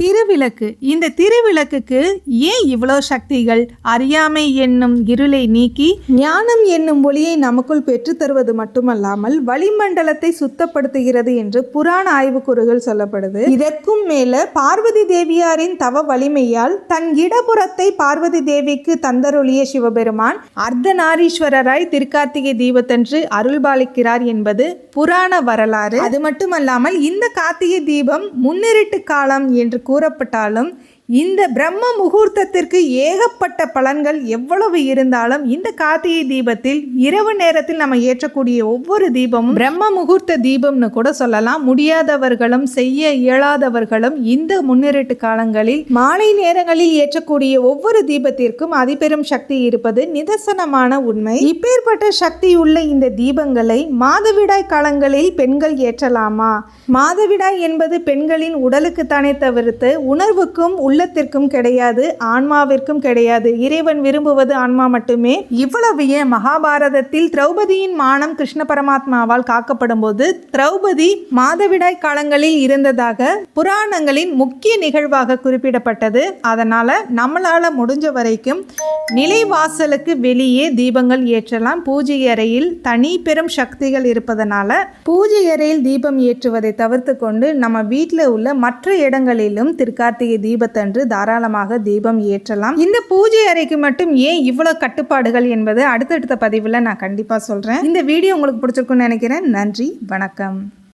திருவிளக்கு. இந்த திருவிளக்குக்கு ஏன் இவ்வளோ சக்திகள்? அறியாமை என்னும் இருளை நீக்கி ஞானம் என்னும் ஒளியை நமக்குள் பெற்றுத் தருவது மட்டுமல்லாமல் வளிமண்டலத்தை சுத்தப்படுத்துகிறது என்று புராண ஆய்வுக்கூறுகள் சொல்லப்படுது. இதற்கும் மேல பார்வதி தேவியாரின் தவ வலிமையால் தன் இடபுறத்தை பார்வதி தேவிக்கு தந்தருளிய சிவபெருமான் அர்த்தநாரீஸ்வரராய் திருக்கார்த்திகை தீபத்தன்று அருள்பாலிக்கிறார் என்பது புராண வரலாறு. அது மட்டுமல்லாமல் இந்த கார்த்திகை தீபம் முன்னிருட்டு காலம் என்று கூறப்பட்டாலும் இந்த பிரம்ம முகூர்த்தத்திற்கு ஏகப்பட்ட பலன்கள் எவ்வளவு இருந்தாலும் இந்த கார்த்திகை தீபத்தில் இரவு நேரத்தில் நம்ம ஏற்றக்கூடிய ஒவ்வொரு தீபமும் பிரம்ம முகூர்த்த தீபம்னு கூட சொல்லலாம். முடியாதவர்களும் செய்ய இயலாதவர்களும் இந்த முன்னிரட்டு காலங்களில் மாலை நேரங்களில் ஏற்றக்கூடிய ஒவ்வொரு தீபத்திற்கும் அதிபெரும் சக்தி இருப்பது நிதர்சனமான உண்மை. இப்பேற்பட்ட சக்தி உள்ள இந்த தீபங்களை மாதவிடாய் காலங்களில் பெண்கள் ஏற்றலாமா? மாதவிடாய் என்பது பெண்களின் உடலுக்குத்தானே தவிர்த்து உணர்வுக்கும் உள்ளத்திற்கும் கிடையாது ஆன்மாவிற்கும் கிடையாது. இறைவன் விரும்புவது ஆன்மா மட்டுமே. இவ்வளவு ஏன் மகாபாரதத்தில் திரௌபதியின் மானம் கிருஷ்ண பரமாத்மாவால் காக்கப்படும் போது திரௌபதி மாதவிடாய் காலங்களில் இருந்ததாக புராணங்களின் முக்கிய நிகழ்வாக குறிப்பிடப்பட்டது. அதனால நம்மளால முடிஞ்ச வரைக்கும் நிலைவாசலுக்கு வெளியே தீபங்கள் ஏற்றலாம். பூஜை அறையில் தனி பெரும் சக்திகள் இருப்பதனால பூஜை அறையில் தீபம் ஏற்றுவதை தவிர்த்து கொண்டு நம்ம வீட்டில் உள்ள மற்ற இடங்களிலும் திருக்கார்த்திகை தீபத்தன்று தாராளமாக தீபம் ஏற்றலாம். இந்த பூஜை அறைக்கு மட்டும் ஏன் இவ்வளோ கட்டுப்பாடுகள் என்பது அடுத்தடுத்த பதிவில் நான் கண்டிப்பாக சொல்கிறேன் இந்த வீடியோ உங்களுக்கு பிடிச்சிருக்குன்னு நினைக்கிறேன். நன்றி வணக்கம்.